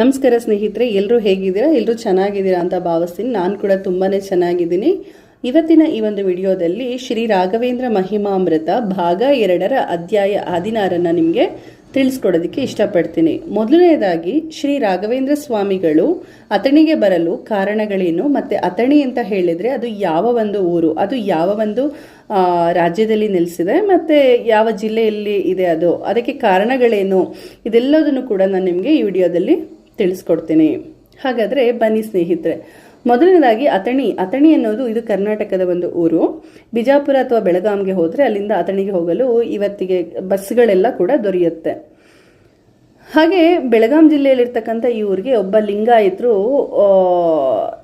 ನಮಸ್ಕಾರ ಸ್ನೇಹಿತರೆ ಎಲ್ಲರೂ ಹೇಗಿದ್ದೀರಾ? ಎಲ್ಲರೂ ಚೆನ್ನಾಗಿದ್ದೀರಾ ಅಂತ ಭಾವಿಸ್ತೀನಿ. ನಾನು ಕೂಡ ತುಂಬಾ ಚೆನ್ನಾಗಿದ್ದೀನಿ. ಇವತ್ತಿನ ಈ ಒಂದು ವಿಡಿಯೋದಲ್ಲಿ ಶ್ರೀ ರಾಘವೇಂದ್ರ ಮಹಿಮಾಮೃತ ಭಾಗ ಎರಡರ ಅಧ್ಯಾಯ ಹದಿನಾರನ್ನು ನಿಮಗೆ ತಿಳಿಸ್ಕೊಡೋದಕ್ಕೆ ಇಷ್ಟಪಡ್ತೀನಿ. ಮೊದಲನೇದಾಗಿ, ಶ್ರೀ ರಾಘವೇಂದ್ರ ಸ್ವಾಮಿಗಳು ಅಥಣಿಗೆ ಬರಲು ಕಾರಣಗಳೇನು ಮತ್ತು ಅಥಣಿ ಅಂತ ಹೇಳಿದರೆ ಅದು ಯಾವ ಒಂದು ಊರು? ಅದು ಯಾವ ಒಂದು ರಾಜ್ಯದಲ್ಲಿ ನೆಲೆಸಿದೆ ಮತ್ತು ಯಾವ ಜಿಲ್ಲೆಯಲ್ಲಿ ಇದೆ ಅದು? ಅದಕ್ಕೆ ಕಾರಣಗಳೇನು? ಇದೆಲ್ಲದನ್ನು ಕೂಡ ನಾನು ನಿಮಗೆ ಈ ವಿಡಿಯೋದಲ್ಲಿ ತಿಳಿಸ್ಕೊಡ್ತೀನಿ. ಹಾಗಾದರೆ ಬನ್ನಿ ಸ್ನೇಹಿತರೆ, ಮೊದಲನೇದಾಗಿ ಅಥಣಿ. ಅಥಣಿ ಅನ್ನೋದು ಇದು ಕರ್ನಾಟಕದ ಒಂದು ಊರು. ಬಿಜಾಪುರ ಅಥವಾ ಬೆಳಗಾಂಗೆ ಹೋದರೆ ಅಲ್ಲಿಂದ ಅಥಣಿಗೆ ಹೋಗಲು ಇವತ್ತಿಗೆ ಬಸ್ಗಳೆಲ್ಲ ಕೂಡ ದೊರೆಯುತ್ತೆ. ಹಾಗೆ ಬೆಳಗಾಂ ಜಿಲ್ಲೆಯಲ್ಲಿರ್ತಕ್ಕಂಥ ಈ ಊರಿಗೆ ಒಬ್ಬ ಲಿಂಗಾಯತರು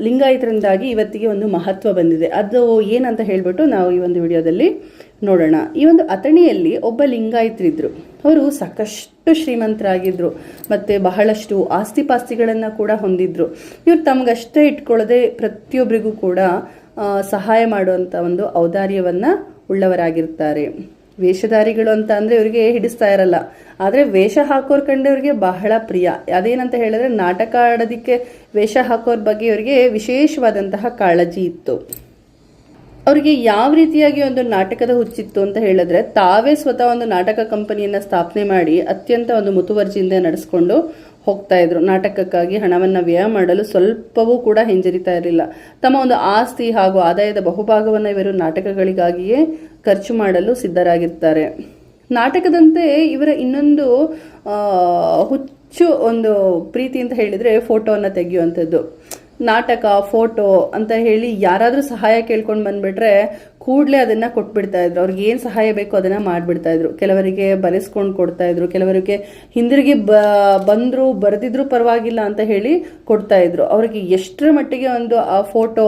ಲಿಂಗಾಯತರಿಂದಾಗಿ ಇವತ್ತಿಗೆ ಒಂದು ಮಹತ್ವ ಬಂದಿದೆ. ಅದು ಏನಂತ ಹೇಳಿಬಿಟ್ಟು ನಾವು ಈ ಒಂದು ವಿಡಿಯೋದಲ್ಲಿ ನೋಡೋಣ. ಈ ಒಂದು ಅಥಣಿಯಲ್ಲಿ ಒಬ್ಬ ಲಿಂಗಾಯತರಿದ್ದರು ಅವರು ಸಾಕಷ್ಟು ಶ್ರೀಮಂತರಾಗಿದ್ದರು ಮತ್ತು ಬಹಳಷ್ಟು ಆಸ್ತಿ ಪಾಸ್ತಿಗಳನ್ನು ಕೂಡ ಹೊಂದಿದ್ರು. ಇವರು ತಮಗಷ್ಟೇ ಇಟ್ಕೊಳ್ಳದೆ ಪ್ರತಿಯೊಬ್ಬರಿಗೂ ಕೂಡ ಸಹಾಯ ಮಾಡುವಂಥ ಒಂದು ಔದಾರ್ಯವನ್ನು ಉಳ್ಳವರಾಗಿರ್ತಾರೆ. ವೇಷಧಾರಿಗಳು ಅಂತ ಅಂದರೆ ಇವರಿಗೆ ಹಿಡಿಸ್ತಾ ಇರಲ್ಲ. ಆದರೆ ವೇಷ ಹಾಕೋರ್ ಕಂಡು ಇವರಿಗೆ ಬಹಳ ಪ್ರಿಯ. ಅದೇನಂತ ಹೇಳಿದ್ರೆ ನಾಟಕ ಆಡೋದಕ್ಕೆ ವೇಷ ಹಾಕೋರ್ ಬಗ್ಗೆ ಇವರಿಗೆ ವಿಶೇಷವಾದಂತಹ ಕಾಳಜಿ ಇತ್ತು. ಅವರಿಗೆ ಯಾವ ರೀತಿಯಾಗಿ ಒಂದು ನಾಟಕದ ಹುಚ್ಚಿತ್ತು ಅಂತ ಹೇಳಿದ್ರೆ ತಾವೇ ಸ್ವತಃ ಒಂದು ನಾಟಕ ಕಂಪನಿಯನ್ನು ಸ್ಥಾಪನೆ ಮಾಡಿ ಅತ್ಯಂತ ಒಂದು ಮುತುವರ್ಜಿಯಿಂದ ನಡೆಸ್ಕೊಂಡು ಹೋಗ್ತಾ ಇದ್ರು. ನಾಟಕಕ್ಕಾಗಿ ಹಣವನ್ನ ವ್ಯಯ ಮಾಡಲು ಸ್ವಲ್ಪವೂ ಕೂಡ ಹಿಂಜರಿತಾ ಇರಲಿಲ್ಲ. ತಮ್ಮ ಒಂದು ಆಸ್ತಿ ಹಾಗೂ ಆದಾಯದ ಬಹುಭಾಗವನ್ನು ಇವರು ನಾಟಕಗಳಿಗಾಗಿಯೇ ಖರ್ಚು ಮಾಡಲು ಸಿದ್ಧರಾಗಿರ್ತಾರೆ. ನಾಟಕದಂತೆ ಇವರ ಇನ್ನೊಂದು ಹುಚ್ಚು ಒಂದು ಪ್ರೀತಿ ಅಂತ ಹೇಳಿದ್ರೆ ಫೋಟೋವನ್ನು ತೆಗೆಯುವಂಥದ್ದು. ನಾಟಕ, ಫೋಟೋ ಅಂತ ಹೇಳಿ ಯಾರಾದರೂ ಸಹಾಯ ಕೇಳ್ಕೊಂಡು ಬಂದ್ಬಿಟ್ರೆ ಕೂಡಲೇ ಅದನ್ನ ಕೊಟ್ಬಿಡ್ತಾ ಇದ್ರು. ಅವ್ರಿಗೆ ಏನು ಸಹಾಯ ಬೇಕೋ ಅದನ್ನ ಮಾಡಿಬಿಡ್ತಾ ಇದ್ರು. ಕೆಲವರಿಗೆ ಬರೆಸ್ಕೊಂಡು ಕೊಡ್ತಾ ಇದ್ರು. ಕೆಲವರಿಗೆ ಹಿಂದಿರುಗಿ ಬ, ಬಂದ್ರು, ಬರೆದಿದ್ರು ಪರವಾಗಿಲ್ಲ ಅಂತ ಹೇಳಿ ಕೊಡ್ತಾ ಇದ್ರು. ಅವ್ರಿಗೆ ಎಷ್ಟರ ಮಟ್ಟಿಗೆ ಒಂದು, ಆ ಫೋಟೋ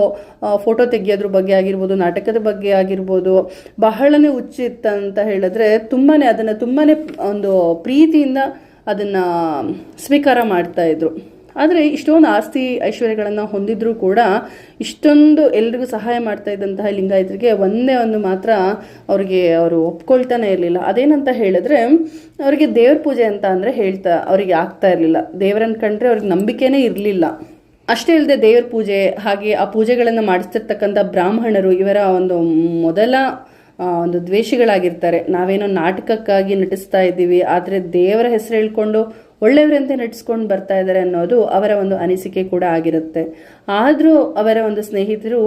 ಫೋಟೋ ತೆಗೆಯೋದ್ರ ಬಗ್ಗೆ ಆಗಿರ್ಬೋದು, ನಾಟಕದ ಬಗ್ಗೆ ಆಗಿರ್ಬೋದು, ಬಹಳನೇ ಹುಚ್ಚಿತ್ತಂತ ಹೇಳಿದ್ರೆ ತುಂಬಾನೇ ಅದನ್ನ ತುಂಬಾನೇ ಒಂದು ಪ್ರೀತಿಯಿಂದ ಅದನ್ನ ಸ್ವೀಕಾರ ಮಾಡ್ತಾ ಇದ್ರು. ಆದರೆ ಇಷ್ಟೊಂದು ಆಸ್ತಿ ಐಶ್ವರ್ಯಗಳನ್ನು ಹೊಂದಿದ್ರೂ ಕೂಡ ಇಷ್ಟೊಂದು ಎಲ್ರಿಗೂ ಸಹಾಯ ಮಾಡ್ತಾ ಇದ್ದಂತಹ ಲಿಂಗಾಯತರಿಗೆ ಒಂದೇ ಒಂದು ಮಾತ್ರ ಅವರಿಗೆ ಅವರು ಒಪ್ಕೊಳ್ತಾನೆ ಇರಲಿಲ್ಲ. ಅದೇನಂತ ಹೇಳಿದ್ರೆ ಅವರಿಗೆ ದೇವ್ರ ಪೂಜೆ ಅಂತ ಅಂದರೆ ಹೇಳ್ತಾ ಅವರಿಗೆ ಆಗ್ತಾ ಇರಲಿಲ್ಲ. ದೇವರನ್ನು ಕಂಡ್ರೆ ಅವ್ರಿಗೆ ನಂಬಿಕೆನೇ ಇರಲಿಲ್ಲ. ಅಷ್ಟೇ ಇಲ್ಲದೆ ದೇವ್ರ ಪೂಜೆ ಹಾಗೆ ಆ ಪೂಜೆಗಳನ್ನು ಮಾಡಿಸ್ತಿರ್ತಕ್ಕಂಥ ಬ್ರಾಹ್ಮಣರು ಇವರ ಒಂದು ಮೊದಲ ಒಂದು ದ್ವೇಷಿಗಳಾಗಿರ್ತಾರೆ. ನಾವೇನೋ ನಾಟಕಕ್ಕಾಗಿ ನಟಿಸ್ತಾ ಇದ್ದೀವಿ, ಆದರೆ ದೇವರ ಹೆಸರು ಹೇಳ್ಕೊಂಡು ಒಳ್ಳೆಯವರಂತೆ ನಟಿಸ್ಕೊಂಡು ಬರ್ತಾ ಇದ್ದಾರೆ ಅನ್ನೋದು ಅವರ ಒಂದು ಅನಿಸಿಕೆ ಕೂಡ ಆಗಿರುತ್ತೆ. ಆದರೂ ಅವರ ಒಂದು ಸ್ನೇಹಿತರು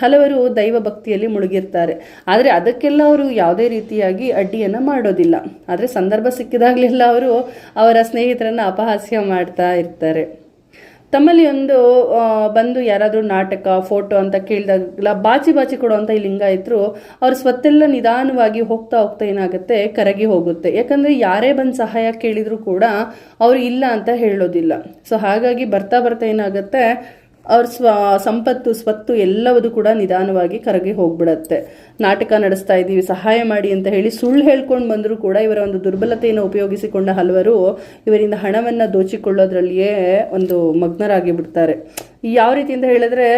ಹಲವರು ದೈವ ಭಕ್ತಿಯಲ್ಲಿ ಮುಳುಗಿರ್ತಾರೆ. ಆದರೆ ಅದಕ್ಕೆಲ್ಲ ಅವರು ಯಾವುದೇ ರೀತಿಯಾಗಿ ಅಡ್ಡಿಯನ್ನು ಮಾಡೋದಿಲ್ಲ. ಆದರೆ ಸಂದರ್ಭ ಸಿಕ್ಕಿದಾಗಲೆಲ್ಲ ಅವರು ಅವರ ಸ್ನೇಹಿತರನ್ನು ಅಪಹಾಸ್ಯ ಮಾಡ್ತಾ ಇರ್ತಾರೆ. ತಮ್ಮಲ್ಲಿ ಒಂದು ಬಂದು ಯಾರಾದರೂ ನಾಟಕ ಫೋಟೋ ಅಂತ ಕೇಳಿದಾಗಲ ಬಾಚಿ ಬಾಚಿ ಕೊಡುವಂಥ ಈ ಲಿಂಗಾಯತರು ಅವ್ರ ಸ್ವತ್ತೆಲ್ಲ ನಿಧಾನವಾಗಿ ಹೋಗ್ತಾ ಹೋಗ್ತಾ ಏನಾಗುತ್ತೆ, ಕರಗಿ ಹೋಗುತ್ತೆ. ಯಾಕಂದರೆ ಯಾರೇ ಬಂದು ಸಹಾಯ ಕೇಳಿದರೂ ಕೂಡ ಅವ್ರು ಇಲ್ಲ ಅಂತ ಹೇಳೋದಿಲ್ಲ. ಸೊ ಹಾಗಾಗಿ ಬರ್ತಾ ಬರ್ತಾ ಏನಾಗುತ್ತೆ ಅವ್ರ ಸ್ವ, ಸಂಪತ್ತು, ಸ್ವತ್ತು ಎಲ್ಲವೂ ಕೂಡ ನಿಧಾನವಾಗಿ ಕರಗಿ ಹೋಗ್ಬಿಡತ್ತೆ. ನಾಟಕ ನಡೆಸ್ತಾ ಇದ್ದೀವಿ, ಸಹಾಯ ಮಾಡಿ ಅಂತ ಹೇಳಿ ಸುಳ್ಳು ಹೇಳ್ಕೊಂಡು ಬಂದರೂ ಕೂಡ ಇವರ ಒಂದು ದುರ್ಬಲತೆಯನ್ನು ಉಪಯೋಗಿಸಿಕೊಂಡ ಹಲವರು ಇವರಿಂದ ಹಣವನ್ನು ದೋಚಿಕೊಳ್ಳೋದ್ರಲ್ಲಿಯೇ ಒಂದು ಮಗ್ನರಾಗಿ ಬಿಡ್ತಾರೆ. ಯಾವ ರೀತಿ ಅಂತ ಹೇಳಿದ್ರೆ,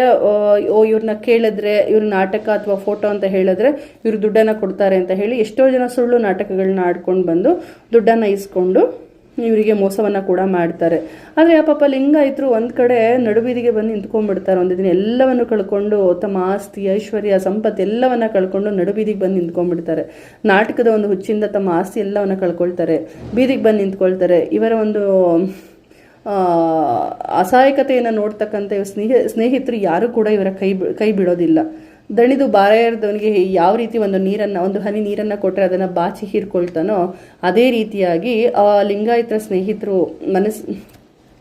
ಓ ಇವ್ರನ್ನ ಕೇಳಿದ್ರೆ, ಇವ್ರ ನಾಟಕ ಅಥವಾ ಫೋಟೋ ಅಂತ ಹೇಳಿದ್ರೆ ಇವ್ರು ದುಡ್ಡನ್ನು ಕೊಡ್ತಾರೆ ಅಂತ ಹೇಳಿ ಎಷ್ಟೋ ಜನ ಸುಳ್ಳು ನಾಟಕಗಳನ್ನ ಆಡ್ಕೊಂಡು ಬಂದು ದುಡ್ಡನ್ನು ಇಸ್ಕೊಂಡು ಇವರಿಗೆ ಮೋಸವನ್ನು ಕೂಡ ಮಾಡ್ತಾರೆ. ಆದರೆ ಆ ಪಾಪ ಲಿಂಗಾಯಿತರು ಒಂದು ಕಡೆ ನಡುಬೀದಿಗೆ ಬಂದು ನಿಂತ್ಕೊಂಡ್ಬಿಡ್ತಾರೆ ಒಂದು ದಿನ. ಎಲ್ಲವನ್ನು ಕಳ್ಕೊಂಡು ತಮ್ಮ ಆಸ್ತಿ, ಐಶ್ವರ್ಯ, ಸಂಪತ್ತು ಎಲ್ಲವನ್ನು ಕಳ್ಕೊಂಡು ನಡುಬೀದಿಗೆ ಬಂದು ನಿಂತ್ಕೊಂಡ್ಬಿಡ್ತಾರೆ. ನಾಟಕದ ಒಂದು ಹುಚ್ಚಿಂದ ತಮ್ಮ ಆಸ್ತಿ ಎಲ್ಲವನ್ನು ಕಳ್ಕೊಳ್ತಾರೆ. ಬೀದಿಗೆ ಬಂದು ನಿಂತ್ಕೊಳ್ತಾರೆ. ಇವರ ಒಂದು ಅಸಹಾಯಕತೆಯನ್ನು ನೋಡ್ತಕ್ಕಂಥ ಸ್ನೇಹ, ಸ್ನೇಹಿತರು ಯಾರು ಕೂಡ ಇವರ ಕೈ ಕೈ ಬಿಡೋದಿಲ್ಲ. ದಣಿದು ಬಾರದವನಿಗೆ ಯಾವ ರೀತಿ ಒಂದು ನೀರನ್ನು, ಒಂದು ಹನಿ ನೀರನ್ನು ಕೊಟ್ಟರೆ ಅದನ್ನು ಬಾಚಿ ಹೀರ್ಕೊಳ್ತಾನೋ ಅದೇ ರೀತಿಯಾಗಿ ಆ ಲಿಂಗಾಯತ ಸ್ನೇಹಿತರು ಮನಸ್ಸು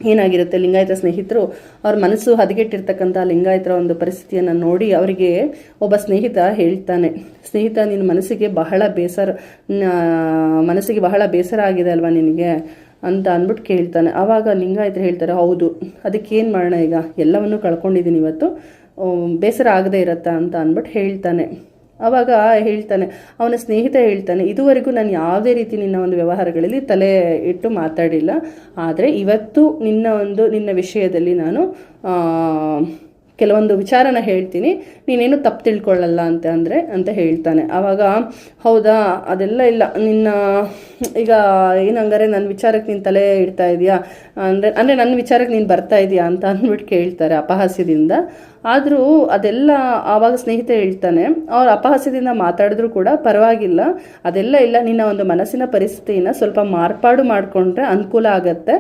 ಏನಾಗಿರುತ್ತೆ ಲಿಂಗಾಯತ ಸ್ನೇಹಿತರು? ಅವ್ರ ಮನಸ್ಸು ಹದಗೆಟ್ಟಿರ್ತಕ್ಕಂಥ ಲಿಂಗಾಯತರ ಒಂದು ಪರಿಸ್ಥಿತಿಯನ್ನು ನೋಡಿ ಅವರಿಗೆ ಒಬ್ಬ ಸ್ನೇಹಿತ ಹೇಳ್ತಾನೆ. ಸ್ನೇಹಿತ ನಿನ್ನ ಮನಸ್ಸಿಗೆ ಬಹಳ ಬೇಸರ ಮನಸ್ಸಿಗೆ ಬಹಳ ಬೇಸರ ಆಗಿದೆ ಅಲ್ವಾ ನಿನಗೆ? ಅಂತ ಅಂದ್ಬಿಟ್ಟು ಕೇಳ್ತಾನೆ. ಆವಾಗ ಲಿಂಗಾಯತರು ಹೇಳ್ತಾರೆ, ಹೌದು. ಅದಕ್ಕೆ ಏನು ಮಾಡೋಣ ಈಗ? ಎಲ್ಲವನ್ನೂ ಕಳ್ಕೊಂಡಿದ್ದೀನಿ ಇವತ್ತು. ಬೇಸರ ಆಗದೆ ಇರತ್ತಾ ಅಂತ ಅಂದ್ಬಿಟ್ಟು ಹೇಳ್ತಾನೆ. ಅವಾಗ ಹೇಳ್ತಾನೆ, ಅವನ ಸ್ನೇಹಿತ ಹೇಳ್ತಾನೆ, ಇದುವರೆಗೂ ನಾನು ಯಾವುದೇ ರೀತಿ ನಿನ್ನ ಒಂದು ವ್ಯವಹಾರಗಳಲ್ಲಿ ತಲೆ ಇಟ್ಟು ಮಾತಾಡಿಲ್ಲ. ಆದರೆ ಇವತ್ತು ನಿನ್ನ ಒಂದು, ನಿನ್ನ ವಿಷಯದಲ್ಲಿ ನಾನು ಕೆಲವೊಂದು ವಿಚಾರನ ಹೇಳ್ತೀನಿ. ನೀನೇನು ತಪ್ಪು ತಿಳ್ಕೊಳ್ಳಲ್ಲ ಅಂತ ಅಂದರೆ ಅಂತ ಹೇಳ್ತಾನೆ. ಆವಾಗ, ಹೌದಾ, ಅದೆಲ್ಲ ಇಲ್ಲ. ನಿನ್ನ, ಈಗ ಏನಂಗಾರೆ ನನ್ನ ವಿಚಾರಕ್ಕೆ ನೀನು ತಲೆ ಇಡ್ತಾ ಇದೆಯಾ? ಅಂದರೆ ಅಂದರೆ ನನ್ನ ವಿಚಾರಕ್ಕೆ ನೀನು ಬರ್ತಾ ಇದೆಯಾ ಅಂತ ಅಂದ್ಬಿಟ್ಟು ಕೇಳ್ತಾರೆ ಅಪಹಾಸ್ಯದಿಂದ. ಆದರೂ ಅದೆಲ್ಲ ಆವಾಗ ಸ್ನೇಹಿತ ಹೇಳ್ತಾನೆ. ಅವ್ರು ಅಪಹಾಸ್ಯದಿಂದ ಮಾತಾಡಿದ್ರು ಕೂಡ ಪರವಾಗಿಲ್ಲ. ಅದೆಲ್ಲ ಇಲ್ಲ. ನಿನ್ನ ಒಂದು ಮನಸ್ಸಿನ ಪರಿಸ್ಥಿತಿನ ಸ್ವಲ್ಪ ಮಾರ್ಪಾಡು ಮಾಡಿಕೊಂಡ್ರೆ ಅನುಕೂಲ ಆಗತ್ತೆ.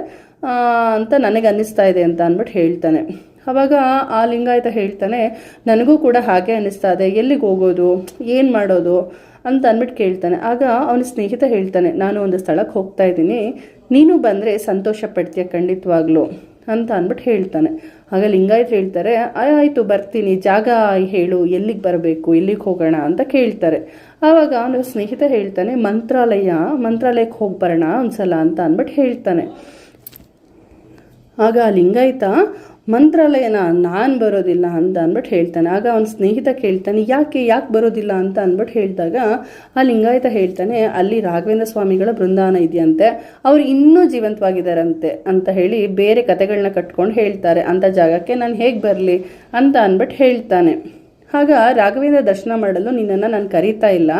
ಅಂತ ನನಗೆ ಅನ್ನಿಸ್ತಾ ಇದೆ ಅಂತ ಅಂದ್ಬಿಟ್ಟು ಹೇಳ್ತಾನೆ. ಅವಾಗ ಆ ಲಿಂಗಾಯತ ಹೇಳ್ತಾನೆ, ನನಗೂ ಕೂಡ ಹಾಗೆ ಅನ್ನಿಸ್ತಾ ಇದೆ, ಎಲ್ಲಿಗೆ ಹೋಗೋದು, ಏನು ಮಾಡೋದು? ಅಂತ ಅಂದ್ಬಿಟ್ಟು ಕೇಳ್ತಾನೆ. ಆಗ ಅವನ ಸ್ನೇಹಿತ ಹೇಳ್ತಾನೆ, ನಾನು ಒಂದು ಸ್ಥಳಕ್ಕೆ ಹೋಗ್ತಾ ಇದ್ದೀನಿ, ನೀನು ಬಂದರೆ ಸಂತೋಷ ಪಡ್ತೀಯ ಖಂಡಿತವಾಗ್ಲೂ? ಅಂತ ಅಂದ್ಬಿಟ್ಟು ಹೇಳ್ತಾನೆ. ಆಗ ಲಿಂಗಾಯತ ಹೇಳ್ತಾರೆ, "ಆಯ್- ಆಯ್ತು, ಬರ್ತೀನಿ, ಜಾಗ ಹೇಳು, ಎಲ್ಲಿಗೆ ಬರಬೇಕು, ಎಲ್ಲಿಗೆ ಹೋಗೋಣ? ಅಂತ ಕೇಳ್ತಾರೆ. ಆವಾಗ ಅವನ ಸ್ನೇಹಿತ ಹೇಳ್ತಾನೆ, ಮಂತ್ರಾಲಯ ಮಂತ್ರಾಲಯಕ್ಕೆ ಹೋಗಿ ಬರೋಣ ಒಂದ್ಸಲ ಅಂತ ಅಂದ್ಬಿಟ್ಟು ಹೇಳ್ತಾನೆ. ಆಗ ಲಿಂಗಾಯತ ಮಂತ್ರಾಲಯನ ನಾನು ಬರೋದಿಲ್ಲ ಅಂತ ಅಂದ್ಬಿಟ್ಟು ಹೇಳ್ತಾನೆ. ಆಗ ಅವನ ಸ್ನೇಹಿತ ಕೇಳ್ತಾನೆ, ಯಾಕೆ ಯಾಕೆ ಬರೋದಿಲ್ಲ ಅಂತ ಅಂದ್ಬಿಟ್ಟು ಹೇಳಿದಾಗ ಆ ಲಿಂಗಾಯತ ಹೇಳ್ತಾನೆ, ಅಲ್ಲಿ ರಾಘವೇಂದ್ರ ಸ್ವಾಮಿಗಳ ಬೃಂದಾವನ ಇದೆಯಂತೆ, ಅವ್ರು ಇನ್ನೂ ಜೀವಂತವಾಗಿದ್ದಾರಂತೆ ಅಂತ ಹೇಳಿ ಬೇರೆ ಕತೆಗಳನ್ನ ಕಟ್ಕೊಂಡು ಹೇಳ್ತಾರೆ. ಅಂಥ ಜಾಗಕ್ಕೆ ನಾನು ಹೇಗೆ ಬರಲಿ ಅಂತ ಅಂದ್ಬಿಟ್ಟು ಹೇಳ್ತಾನೆ. ಆಗ ರಾಘವೇಂದ್ರ ದರ್ಶನ ಮಾಡಲು ನಿನ್ನನ್ನು ನಾನು ಕರೀತಾ ಇಲ್ಲ.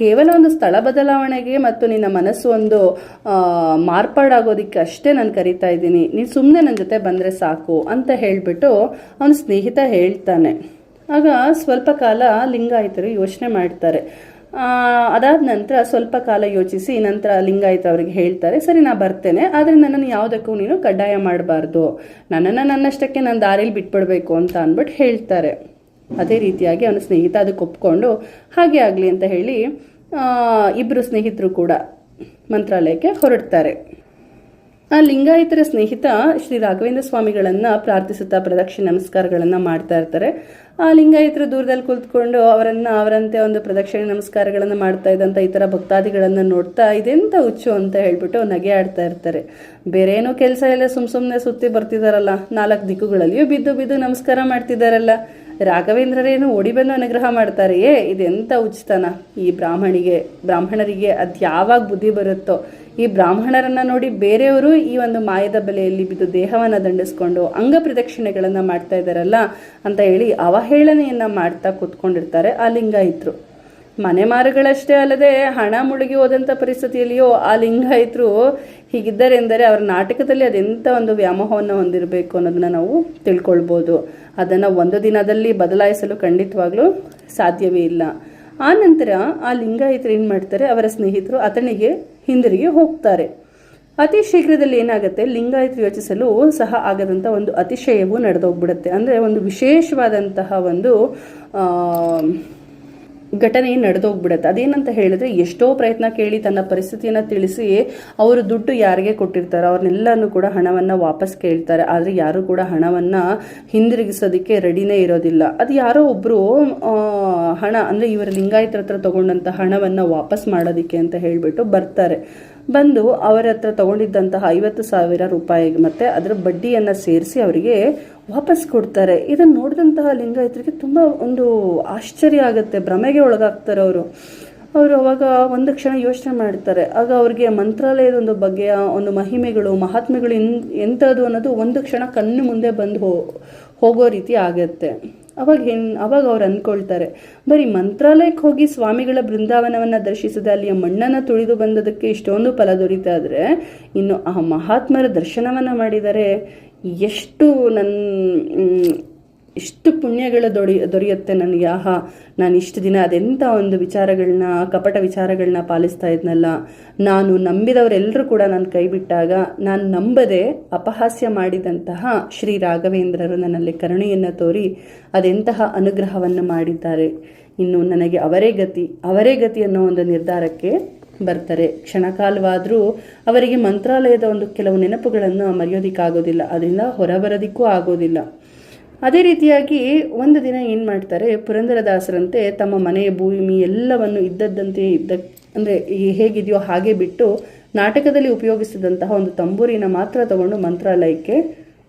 ಕೇವಲ ಒಂದು ಸ್ಥಳ ಬದಲಾವಣೆಗೆ ಮತ್ತು ನಿನ್ನ ಮನಸ್ಸು ಒಂದು ಮಾರ್ಪಾಡಾಗೋದಿಕ್ಕೆ ಅಷ್ಟೇ ನಾನು ಕರಿತಾ ಇದ್ದೀನಿ. ನೀನು ಸುಮ್ಮನೆ ನನ್ನ ಜೊತೆ ಬಂದರೆ ಸಾಕು ಅಂತ ಹೇಳಿಬಿಟ್ಟು ಅವನ ಸ್ನೇಹಿತ ಹೇಳ್ತಾನೆ. ಆಗ ಸ್ವಲ್ಪ ಕಾಲ ಲಿಂಗಾಯಿತರು ಯೋಚನೆ ಮಾಡ್ತಾರೆ. ಅದಾದ ನಂತರ ಸ್ವಲ್ಪ ಕಾಲ ಯೋಚಿಸಿ ನಂತರ ಲಿಂಗಾಯಿತ ಅವರಿಗೆ ಹೇಳ್ತಾರೆ, ಸರಿ ನಾ ಬರ್ತೇನೆ, ಆದರೆ ನನ್ನನ್ನು ಯಾವುದಕ್ಕೂ ನೀನು ಕಡ್ಡಾಯ ಮಾಡಬಾರ್ದು. ನನ್ನನ್ನು ನನ್ನಷ್ಟಕ್ಕೆ ನಾನು ದಾರಿಲಿ ಬಿಟ್ಬಿಡ್ಬೇಕು ಅಂತ ಅಂದ್ಬಿಟ್ಟು ಹೇಳ್ತಾರೆ. ಅದೇ ರೀತಿಯಾಗಿ ಅವನ ಸ್ನೇಹಿತ ಅದಕ್ಕೆ ಒಪ್ಕೊಂಡು, ಹಾಗೆ ಆಗಲಿ ಅಂತ ಹೇಳಿ ಇಬ್ಬರು ಸ್ನೇಹಿತರು ಕೂಡ ಮಂತ್ರಾಲಯಕ್ಕೆ ಹೊರಡ್ತಾರೆ. ಆ ಲಿಂಗಾಯತರ ಸ್ನೇಹಿತ ಶ್ರೀ ರಾಘವೇಂದ್ರ ಸ್ವಾಮಿಗಳನ್ನ ಪ್ರಾರ್ಥಿಸುತ್ತಾ ಪ್ರದಕ್ಷಿಣೆ ನಮಸ್ಕಾರಗಳನ್ನ ಮಾಡ್ತಾ ಇರ್ತಾರೆ. ಆ ಲಿಂಗಾಯತರು ದೂರದಲ್ಲಿ ಕುಳಿತುಕೊಂಡು ಅವರನ್ನ, ಅವರಂತೆ ಒಂದು ಪ್ರದಕ್ಷಿಣೆ ನಮಸ್ಕಾರಗಳನ್ನ ಮಾಡ್ತಾ ಇದ್ದಂತ ಈ ಥರ ಭಕ್ತಾದಿಗಳನ್ನ ನೋಡ್ತಾ, ಇದೆಂತ ಹುಚ್ಚು ಅಂತ ಹೇಳ್ಬಿಟ್ಟು ನಗೆ ಆಡ್ತಾ ಇರ್ತಾರೆ. ಬೇರೆ ಏನೋ ಕೆಲಸ ಇಲ್ಲ ಸುಮ್ ಸುಮ್ಮನೆ ಸುತ್ತಿ ಬರ್ತಿದಾರಲ್ಲ, ನಾಲ್ಕು ದಿಕ್ಕುಗಳಲ್ಲಿಯೂ ಬಿದ್ದು ಬಿದ್ದು ನಮಸ್ಕಾರ ಮಾಡ್ತಿದ್ದಾರಲ್ಲ ರಾಘವೇಂದ್ರರೇನು ಬಂದು ಅನುಗ್ರಹ ಮಾಡ್ತಾರೆಯೇ? ಇದೆಂಥ ಉಚಿತನ? ಈ ಬ್ರಾಹ್ಮಣಿಗೆ, ಬ್ರಾಹ್ಮಣರಿಗೆ ಅದು ಯಾವಾಗ ಬುದ್ಧಿ ಬರುತ್ತೋ? ಈ ಬ್ರಾಹ್ಮಣರನ್ನು ನೋಡಿ ಬೇರೆಯವರು ಈ ಒಂದು ಮಾಯದ ಬಲೆಯಲ್ಲಿ ಬಿದ್ದು ದೇಹವನ್ನು ದಂಡಿಸ್ಕೊಂಡು ಅಂಗ ಪ್ರದಕ್ಷಿಣೆಗಳನ್ನು ಮಾಡ್ತಾ ಇದ್ದಾರಲ್ಲ ಅಂತ ಹೇಳಿ ಅವಹೇಳನೆಯನ್ನು ಮಾಡ್ತಾ ಕೂತ್ಕೊಂಡಿರ್ತಾರೆ ಆ ಲಿಂಗಾಯತರು. ಮನೆ ಮಾರುಗಳಷ್ಟೇ ಅಲ್ಲದೆ ಹಣ ಮುಳುಗಿ ಹೋದಂಥ ಪರಿಸ್ಥಿತಿಯಲ್ಲಿಯೋ ಆ ಲಿಂಗಾಯತರು ಹೀಗಿದ್ದಾರೆ ಎಂದರೆ ಅವರ ನಾಟಕದಲ್ಲಿ ಅದೆಂಥ ಒಂದು ವ್ಯಾಮೋಹವನ್ನು ಹೊಂದಿರಬೇಕು ಅನ್ನೋದನ್ನ ನಾವು ತಿಳ್ಕೊಳ್ಬೋದು. ಅದನ್ನು ಒಂದು ದಿನದಲ್ಲಿ ಬದಲಾಯಿಸಲು ಖಂಡಿತವಾಗ್ಲೂ ಸಾಧ್ಯವೇ ಇಲ್ಲ. ಆ ನಂತರ ಆ ಲಿಂಗಾಯತರು ಏನು ಮಾಡ್ತಾರೆ? ಅವರ ಸ್ನೇಹಿತರು ಆತನಿಗೆ ಹಿಂದಿರುಗಿ ಹೋಗ್ತಾರೆ. ಅತಿ ಶೀಘ್ರದಲ್ಲಿ ಏನಾಗುತ್ತೆ? ಲಿಂಗಾಯತರು ಯೋಚಿಸಲು ಸಹ ಆಗದಂಥ ಒಂದು ಅತಿಶಯವು ನಡೆದೋಗ್ಬಿಡುತ್ತೆ. ಅಂದರೆ ಒಂದು ವಿಶೇಷವಾದಂತಹ ಒಂದು ಘಟನೆ ನಡೆದೋಗ್ಬಿಡುತ್ತೆ. ಅದೇನಂತ ಹೇಳಿದ್ರೆ ಎಷ್ಟೋ ಪ್ರಯತ್ನ ಕೇಳಿ ತನ್ನ ಪರಿಸ್ಥಿತಿಯನ್ನು ತಿಳಿಸಿ ಅವರು ದುಡ್ಡು ಯಾರಿಗೆ ಕೊಟ್ಟಿರ್ತಾರೆ ಅವ್ರನ್ನೆಲ್ಲನೂ ಕೂಡ ಹಣವನ್ನು ವಾಪಸ್ ಕೇಳ್ತಾರೆ. ಆದರೆ ಯಾರು ಕೂಡ ಹಣವನ್ನು ಹಿಂದಿರುಗಿಸೋದಕ್ಕೆ ರೆಡಿನೇ ಇರೋದಿಲ್ಲ. ಅದು ಯಾರೋ ಒಬ್ಬರು ಹಣ, ಅಂದರೆ ಇವರ ಲಿಂಗಾಯತರ ಹತ್ರ ತಗೊಂಡಂಥ ಹಣವನ್ನು ವಾಪಸ್ ಮಾಡೋದಕ್ಕೆ ಅಂತ ಹೇಳಿಬಿಟ್ಟು ಬರ್ತಾರೆ. ಬಂದು ಅವರ ಹತ್ರ ತಗೊಂಡಿದ್ದಂತಹ ಐವತ್ತು ಸಾವಿರ ರೂಪಾಯಿ ಮತ್ತೆ ಅದರ ಬಡ್ಡಿಯನ್ನು ಸೇರಿಸಿ ಅವರಿಗೆ ವಾಪಸ್ ಕೊಡ್ತಾರೆ. ಇದನ್ನು ನೋಡಿದಂತಹ ಲಿಂಗಾಯತರಿಗೆ ತುಂಬ ಒಂದು ಆಶ್ಚರ್ಯ ಆಗುತ್ತೆ, ಭ್ರಮೆಗೆ ಒಳಗಾಗ್ತಾರೆ ಅವರು. ಅವರು ಅವಾಗ ಒಂದು ಕ್ಷಣ ಯೋಚನೆ ಮಾಡ್ತಾರೆ, ಆಗ ಅವ್ರಿಗೆ ಮಂತ್ರಾಲಯದ ಒಂದು ಬಗೆಯ ಒಂದು ಮಹಿಮೆಗಳು, ಮಹಾತ್ಮೆಗಳು ಎನ್ ಎಂಥದ್ದು ಅನ್ನೋದು ಒಂದು ಕ್ಷಣ ಕಣ್ಣು ಮುಂದೆ ಬಂದು ಹೋ, ಹೋಗೋ ರೀತಿ ಆಗತ್ತೆ. ಅವಾಗ ಹೆನ್ ಅವಾಗ ಅವ್ರು ಅಂದ್ಕೊಳ್ತಾರೆ ಬರೀ ಮಂತ್ರಾಲಯಕ್ಕೆ ಹೋಗಿ ಸ್ವಾಮಿಗಳ ಬೃಂದಾವನವನ್ನು ದರ್ಶಿಸದೆ ಅಲ್ಲಿಯ ಮಣ್ಣನ್ನು ತುಳಿದು ಬಂದದಕ್ಕೆ ಇಷ್ಟೊಂದು ಫಲ ದೊರೀತಾ ಇದ್ರೆ ಇನ್ನು ಆ ಮಹಾತ್ಮರ ದರ್ಶನವನ್ನು ಮಾಡಿದರೆ ಎಷ್ಟು ನನ್ನ ಇಷ್ಟು ಪುಣ್ಯಗಳ ದೊಡಿ, ದೊರೆಯುತ್ತೆ ನನಗೆ. ಆಹಾ, ನಾನು ಇಷ್ಟು ದಿನ ಅದೆಂಥ ಒಂದು ವಿಚಾರಗಳನ್ನ ಕಪಟ ವಿಚಾರಗಳನ್ನ ಪಾಲಿಸ್ತಾ ಇದ್ನಲ್ಲ. ನಾನು ನಂಬಿದವರೆಲ್ಲರೂ ಕೂಡ ನನ್ನ ಕೈ ಬಿಟ್ಟಾಗ ನಾನು ನಂಬದೆ ಅಪಹಾಸ್ಯ ಮಾಡಿದಂತಹ ಶ್ರೀ ರಾಘವೇಂದ್ರರು ನನ್ನಲ್ಲಿ ಕರುಣೆಯನ್ನು ತೋರಿ ಅದೆಂತಹ ಅನುಗ್ರಹವನ್ನು ಮಾಡಿದ್ದಾರೆ. ಇನ್ನು ನನಗೆ ಅವರೇ ಗತಿ ಅವರೇ ಗತಿ ಅನ್ನೋ ಒಂದು ನಿರ್ಧಾರಕ್ಕೆ ಬರ್ತಾರೆ. ಕ್ಷಣಕಾಲವಾದರೂ ಅವರಿಗೆ ಮಂತ್ರಾಲಯದ ಒಂದು ಕೆಲವು ನೆನಪುಗಳನ್ನು ಮರೆಯೋದಿಕ್ಕಾಗೋದಿಲ್ಲ ಅದರಿಂದ ಹೊರಬರೋದಿಕ್ಕೂ ಆಗೋದಿಲ್ಲ. ಅದೇ ರೀತಿಯಾಗಿ ಒಂದು ದಿನ ಏನು ಮಾಡ್ತಾರೆ, ಪುರಂದರದಾಸರಂತೆ ತಮ್ಮ ಮನೆಯ ಭೂಮಿ ಎಲ್ಲವನ್ನು ಇದ್ದದ್ದಂತೆ ಇದ್ದ, ಅಂದರೆ ಹೇಗಿದೆಯೋ ಹಾಗೆ ಬಿಟ್ಟು ನಾಟಕದಲ್ಲಿ ಉಪಯೋಗಿಸಿದಂತಹ ಒಂದು ತಂಬೂರಿನ ಮಾತ್ರ ತಗೊಂಡು ಮಂತ್ರಾಲಯಕ್ಕೆ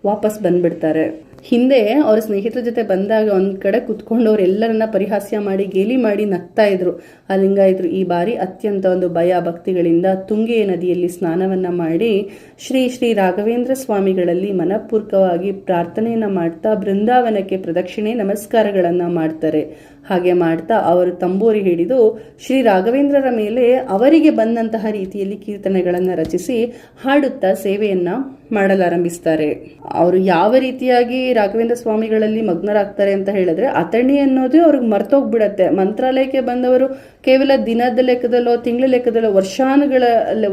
ವಾಪಸ್ ಬಂದ್ಬಿಡ್ತಾರೆ. ಹಿಂದೆ ಅವ್ರ ಸ್ನೇಹಿತರ ಜೊತೆ ಬಂದಾಗ ಒಂದ್ ಕಡೆ ಕುತ್ಕೊಂಡು ಅವರೆಲ್ಲರನ್ನ ಪರಿಹಾಸ್ಯ ಮಾಡಿ, ಗೇಲಿ ಮಾಡಿ ನಗ್ತಾ ಇದ್ರು. ಆ ಲಿಂಗಾಯಿತರು ಈ ಬಾರಿ ಅತ್ಯಂತ ಒಂದು ಭಯ ಭಕ್ತಿಗಳಿಂದ ತುಂಗೆ ನದಿಯಲ್ಲಿ ಸ್ನಾನವನ್ನ ಮಾಡಿ ಶ್ರೀ ಶ್ರೀ ರಾಘವೇಂದ್ರ ಸ್ವಾಮಿಗಳಲ್ಲಿ ಮನಪೂರ್ವಕವಾಗಿ ಪ್ರಾರ್ಥನೆಯನ್ನ ಮಾಡ್ತಾ ಬೃಂದಾವನಕ್ಕೆ ಪ್ರದಕ್ಷಿಣೆ ನಮಸ್ಕಾರಗಳನ್ನ ಮಾಡ್ತಾರೆ. ಹಾಗೆ ಮಾಡ್ತಾ ಅವರು ತಂಬೂರಿ ಹಿಡಿದು ಶ್ರೀ ರಾಘವೇಂದ್ರರ ಮೇಲೆ ಅವರಿಗೆ ಬಂದಂತಹ ರೀತಿಯಲ್ಲಿ ಕೀರ್ತನೆಗಳನ್ನು ರಚಿಸಿ ಹಾಡುತ್ತಾ ಸೇವೆಯನ್ನ ಮಾಡಲಾರಂಭಿಸ್ತಾರೆ. ಅವರು ಯಾವ ರೀತಿಯಾಗಿ ರಾಘವೇಂದ್ರ ಸ್ವಾಮಿಗಳಲ್ಲಿ ಮಗ್ನರಾಗ್ತಾರೆ ಅಂತ ಹೇಳಿದ್ರೆ ಅಥಣಿ ಅನ್ನೋದು ಅವ್ರಿಗೆ ಮರ್ತೋಗ್ಬಿಡತ್ತೆ. ಮಂತ್ರಾಲಯಕ್ಕೆ ಬಂದವರು ಕೇವಲ ದಿನದ ಲೆಕ್ಕದಲ್ಲೋ, ತಿಂಗಳ ಲೆಕ್ಕದಲ್ಲೋ, ವರ್ಷಾನುಗಳ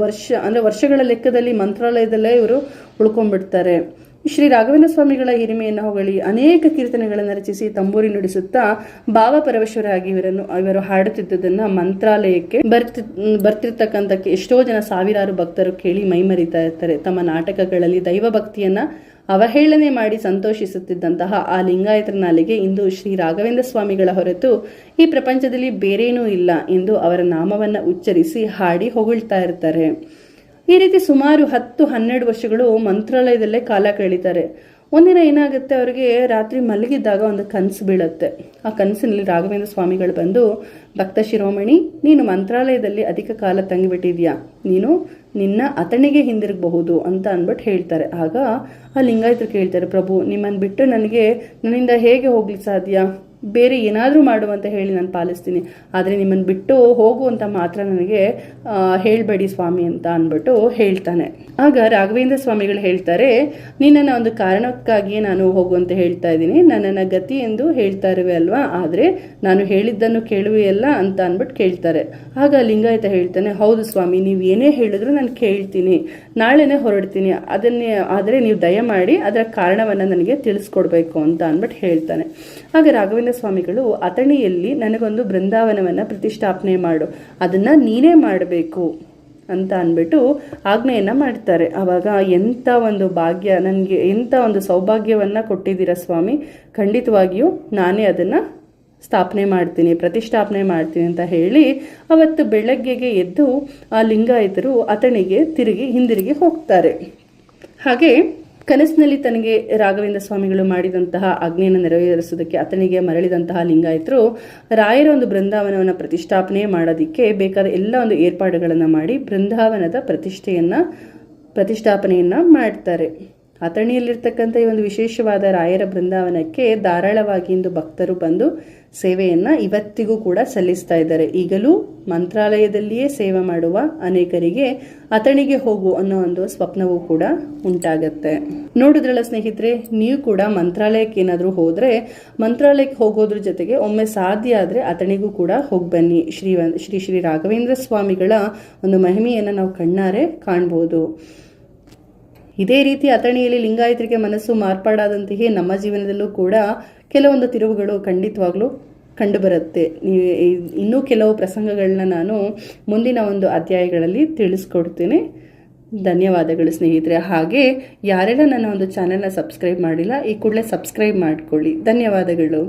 ವರ್ಷ, ಅಂದ್ರೆ ವರ್ಷಗಳ ಲೆಕ್ಕದಲ್ಲಿ ಮಂತ್ರಾಲಯದಲ್ಲೇ ಇವರು ಉಳ್ಕೊಂಡ್ಬಿಡ್ತಾರೆ. ಶ್ರೀ ರಾಘವೇಂದ್ರ ಸ್ವಾಮಿಗಳ ಹಿರಿಮೆಯನ್ನು ಹೊಗಳಿ ಅನೇಕ ಕೀರ್ತನೆಗಳನ್ನು ರಚಿಸಿ ತಂಬೂರಿ ನುಡಿಸುತ್ತಾ ಭಾವಪರವಶರಾಗಿ ಇವರನ್ನು, ಇವರು ಹಾಡುತ್ತಿದ್ದುದನ್ನ ಮಂತ್ರಾಲಯಕ್ಕೆ ಬರ್ತಿ ಬರ್ತಿರ್ತಕ್ಕಂಥ ಎಷ್ಟೋ ಜನ ಸಾವಿರಾರು ಭಕ್ತರು ಕೇಳಿ ಮೈಮರಿತಾ ಇರ್ತಾರೆ. ತಮ್ಮ ನಾಟಕಗಳಲ್ಲಿ ದೈವ ಭಕ್ತಿಯನ್ನ ಅವಹೇಳನೆ ಮಾಡಿ ಸಂತೋಷಿಸುತ್ತಿದ್ದಂತಹ ಆ ಲಿಂಗಾಯತರ ನಾಲಿಗೆ ಇಂದು ಶ್ರೀ ರಾಘವೇಂದ್ರ ಸ್ವಾಮಿಗಳ ಹೊರತು ಈ ಪ್ರಪಂಚದಲ್ಲಿ ಬೇರೇನೂ ಇಲ್ಲ ಎಂದು ಅವರ ನಾಮವನ್ನ ಉಚ್ಚರಿಸಿ ಹಾಡಿ ಹೊಗಳ್ತಾ ಇರ್ತಾರೆ. ಈ ರೀತಿ ಸುಮಾರು ಹತ್ತು ಹನ್ನೆರಡು ವರ್ಷಗಳು ಮಂತ್ರಾಲಯದಲ್ಲೇ ಕಾಲ ಕಳೀತಾರೆ. ಒಂದಿನ ಏನಾಗುತ್ತೆ, ಅವರಿಗೆ ರಾತ್ರಿ ಮಲಗಿದ್ದಾಗ ಒಂದು ಕನಸು ಬೀಳುತ್ತೆ. ಆ ಕನಸಿನಲ್ಲಿ ರಾಘವೇಂದ್ರ ಸ್ವಾಮಿಗಳು ಬಂದು, ಭಕ್ತ ಶಿರೋಮಣಿ, ನೀನು ಮಂತ್ರಾಲಯದಲ್ಲಿ ಅಧಿಕ ಕಾಲ ತಂಗಿಬಿಟ್ಟಿದ್ಯಾ? ನೀನು ನಿನ್ನ ಅತಣಿಗೆ ಹಿಂದಿರುಗಬಹುದು ಅಂತ ಅಂದ್ಬಿಟ್ಟು ಹೇಳ್ತಾರೆ. ಆಗ ಆ ಲಿಂಗಾಯತರು ಕೇಳ್ತಾರೆ, ಪ್ರಭು ನಿಮ್ಮನ್ನು ಬಿಟ್ಟು ನನಗೆ, ನನ್ನಿಂದ ಹೇಗೆ ಹೋಗ್ಲಿಕ್ಕೆ ಸಾಧ್ಯ? ಬೇರೆ ಏನಾದರೂ ಮಾಡು ಅಂತ ಹೇಳಿ ನಾನು ಪಾಲಿಸ್ತೀನಿ. ಆದರೆ ನಿಮ್ಮನ್ನು ಬಿಟ್ಟು ಹೋಗು ಅಂತ ಮಾತ್ರ ನನಗೆ ಹೇಳಬೇಡಿ ಸ್ವಾಮಿ ಅಂತ ಅಂದ್ಬಿಟ್ಟು ಹೇಳ್ತಾನೆ. ಆಗ ರಾಘವೇಂದ್ರ ಸ್ವಾಮಿಗಳು ಹೇಳ್ತಾರೆ, ನಿನ್ನನ್ನು ಒಂದು ಕಾರಣಕ್ಕಾಗಿಯೇ ನಾನು ಹೋಗು ಅಂತ ಹೇಳ್ತಾ ಇದ್ದೀನಿ. ನನ್ನನ್ನು ಗತಿ ಎಂದು ಹೇಳ್ತಾ ಇರುವೆ ಅಲ್ವಾ? ಆದರೆ ನಾನು ಹೇಳಿದ್ದನ್ನು ಕೇಳುವೆಯಲ್ಲ ಅಂತ ಅಂದ್ಬಿಟ್ಟು ಕೇಳ್ತಾರೆ. ಆಗ ಲಿಂಗಾಯತ ಹೇಳ್ತಾನೆ, ಹೌದು ಸ್ವಾಮಿ, ನೀವು ಏನೇ ಹೇಳಿದ್ರು ನಾನು ಕೇಳ್ತೀನಿ. ನಾಳೆನೇ ಹೊರಡ್ತೀನಿ. ಅದನ್ನೇ, ಆದರೆ ನೀವು ದಯಮಾಡಿ ಅದರ ಕಾರಣವನ್ನು ನನಗೆ ತಿಳಿಸ್ಕೊಡ್ಬೇಕು ಅಂತ ಅಂದ್ಬಿಟ್ಟು ಹೇಳ್ತಾನೆ. ಆಗ ರಾಘವೇಂದ್ರ ಸ್ವಾಮಿಗಳು ಅಥಣಿಯಲ್ಲಿ ನನಗೊಂದು ಬೃಂದಾವನವನ್ನು ಪ್ರತಿಷ್ಠಾಪನೆ ಮಾಡು, ಅದನ್ನು ನೀನೇ ಮಾಡಬೇಕು ಅಂತ ಅಂದ್ಬಿಟ್ಟು ಆಜ್ಞೆಯನ್ನು ಮಾಡ್ತಾರೆ. ಆವಾಗ ಎಂಥ ಒಂದು ಭಾಗ್ಯ, ನನಗೆ ಎಂಥ ಒಂದು ಸೌಭಾಗ್ಯವನ್ನು ಕೊಟ್ಟಿದ್ದೀರ ಸ್ವಾಮಿ? ಖಂಡಿತವಾಗಿಯೂ ನಾನೇ ಅದನ್ನು ಸ್ಥಾಪನೆ ಮಾಡ್ತೀನಿ, ಪ್ರತಿಷ್ಠಾಪನೆ ಮಾಡ್ತೀನಿ ಅಂತ ಹೇಳಿ ಅವತ್ತು ಬೆಳಗ್ಗೆಗೆ ಎದ್ದು ಆ ಲಿಂಗಾಯತರು ಅತಣಿಗೆ ತಿರುಗಿ ಹಿಂದಿರುಗಿ ಹೋಗ್ತಾರೆ. ಹಾಗೆ ಕನಸಿನಲ್ಲಿ ತನಗೆ ರಾಘವೇಂದ್ರ ಸ್ವಾಮಿಗಳು ಮಾಡಿದಂತಹ ಆಜ್ಞೆಯನ್ನು ನೆರವೇರಿಸೋದಕ್ಕೆ ಆತನಿಗೆ ಮರಳಿದಂತಹ ಲಿಂಗಾಯತರು ರಾಯರ ಒಂದು ಬೃಂದಾವನವನ್ನು ಪ್ರತಿಷ್ಠಾಪನೆ ಮಾಡೋದಕ್ಕೆ ಬೇಕಾದ ಎಲ್ಲ ಒಂದು ಏರ್ಪಾಡುಗಳನ್ನು ಮಾಡಿ ಬೃಂದಾವನದ ಪ್ರತಿಷ್ಠೆಯನ್ನ, ಪ್ರತಿಷ್ಠಾಪನೆಯನ್ನ ಮಾಡ್ತಾರೆ. ಅಥಣಿಯಲ್ಲಿರ್ತಕ್ಕಂಥ ಈ ಒಂದು ವಿಶೇಷವಾದ ರಾಯರ ಬೃಂದಾವನಕ್ಕೆ ಧಾರಾಳವಾಗಿ ಇಂದು ಭಕ್ತರು ಬಂದು ಸೇವೆಯನ್ನ ಇವತ್ತಿಗೂ ಕೂಡ ಸಲ್ಲಿಸ್ತಾ ಇದ್ದಾರೆ. ಈಗಲೂ ಮಂತ್ರಾಲಯದಲ್ಲಿಯೇ ಸೇವೆ ಮಾಡುವ ಅನೇಕರಿಗೆ ಅಥಣಿಗೆ ಹೋಗು ಅನ್ನೋ ಒಂದು ಸ್ವಪ್ನವೂ ಕೂಡ ಉಂಟಾಗತ್ತೆ. ನೋಡಿದ್ರಲ್ಲ ಸ್ನೇಹಿತರೆ, ನೀವು ಕೂಡ ಮಂತ್ರಾಲಯಕ್ಕೆ ಏನಾದರೂ ಹೋದ್ರೆ, ಮಂತ್ರಾಲಯಕ್ಕೆ ಹೋಗೋದ್ರ ಜೊತೆಗೆ ಒಮ್ಮೆ ಸಾಧ್ಯ ಆದರೆ ಅಥಣಿಗೂ ಕೂಡ ಹೋಗಿ ಬನ್ನಿ ಶ್ರೀ ಶ್ರೀ ಶ್ರೀ ರಾಘವೇಂದ್ರ ಸ್ವಾಮಿಗಳ ಒಂದು ಮಹಿಮೆಯನ್ನು ನಾವು ಕಣ್ಣಾರೆ ಕಾಣ್ಬೋದು. ಇದೇ ರೀತಿ ಅಥಣಿಯಲ್ಲಿ ಲಿಂಗಾಯತರಿಗೆ ಮನಸ್ಸು ಮಾರ್ಪಾಡಾದಂತೆಯೇ ನಮ್ಮ ಜೀವನದಲ್ಲೂ ಕೂಡ ಕೆಲವೊಂದು ತಿರುವುಗಳು ಖಂಡಿತವಾಗ್ಲೂ ಕಂಡುಬರುತ್ತೆ. ಇನ್ನೂ ಕೆಲವು ಪ್ರಸಂಗಗಳನ್ನ ನಾನು ಮುಂದಿನ ಒಂದು ಅಧ್ಯಾಯಗಳಲ್ಲಿ ತಿಳಿಸ್ಕೊಡ್ತೇನೆ. ಧನ್ಯವಾದಗಳು ಸ್ನೇಹಿತರೆ. ಹಾಗೆ ಯಾರೆಲ್ಲ ನನ್ನ ಒಂದು ಚಾನೆಲ್ನ ಸಬ್ಸ್ಕ್ರೈಬ್ ಮಾಡಿಲ್ಲ, ಈ ಕೂಡಲೇ ಸಬ್ಸ್ಕ್ರೈಬ್ ಮಾಡಿಕೊಳ್ಳಿ. ಧನ್ಯವಾದಗಳು.